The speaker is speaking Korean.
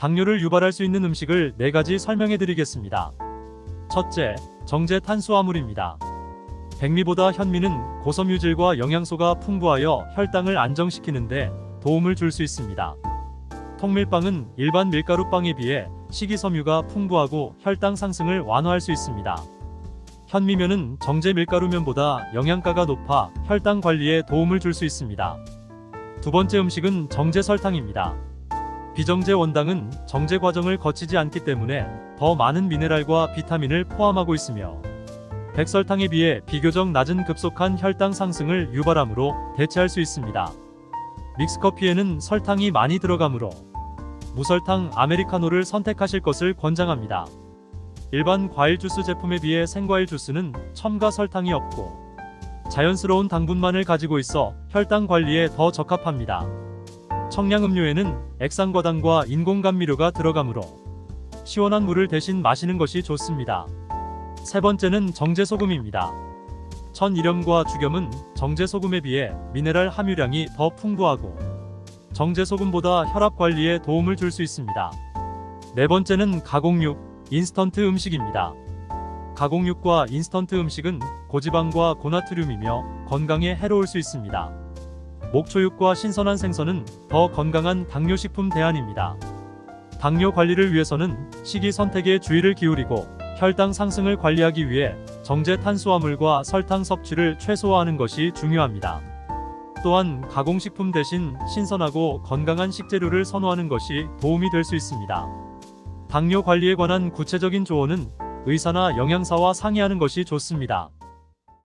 당뇨를 유발할 수 있는 음식을 4가지 설명해 드리겠습니다. 첫째, 정제 탄수화물입니다. 백미보다 현미는 고섬유질과 영양소가 풍부하여 혈당을 안정시키는데 도움을 줄 수 있습니다. 통밀빵은 일반 밀가루빵에 비해 식이섬유가 풍부하고 혈당 상승을 완화할 수 있습니다. 현미면은 정제 밀가루면보다 영양가가 높아 혈당 관리에 도움을 줄 수 있습니다. 두 번째 음식은 정제 설탕입니다. 비정제 원당은 정제 과정을 거치지 않기 때문에 더 많은 미네랄과 비타민을 포함하고 있으며 백설탕에 비해 비교적 낮은 급속한 혈당 상승을 유발하므로 대체할 수 있습니다. 믹스커피에는 설탕이 많이 들어가므로 무설탕 아메리카노를 선택하실 것을 권장합니다. 일반 과일 주스 제품에 비해 생과일 주스는 첨가 설탕이 없고 자연스러운 당분만을 가지고 있어 혈당 관리에 더 적합합니다. 청량 음료에는 액상과당과 인공 감미료가 들어가므로 시원한 물을 대신 마시는 것이 좋습니다. 세 번째는 정제 소금입니다. 천일염과 죽염은 정제 소금에 비해 미네랄 함유량이 더 풍부하고 정제 소금보다 혈압 관리에 도움을 줄 수 있습니다. 네 번째는 가공육, 인스턴트 음식입니다. 가공육과 인스턴트 음식은 고지방과 고나트륨이며 건강에 해로울 수 있습니다. 목초육과 신선한 생선은 더 건강한 당뇨식품 대안입니다. 당뇨 관리를 위해서는 식이 선택에 주의를 기울이고 혈당 상승을 관리하기 위해 정제 탄수화물과 설탕 섭취를 최소화하는 것이 중요합니다. 또한 가공식품 대신 신선하고 건강한 식재료를 선호하는 것이 도움이 될 수 있습니다. 당뇨 관리에 관한 구체적인 조언은 의사나 영양사와 상의하는 것이 좋습니다.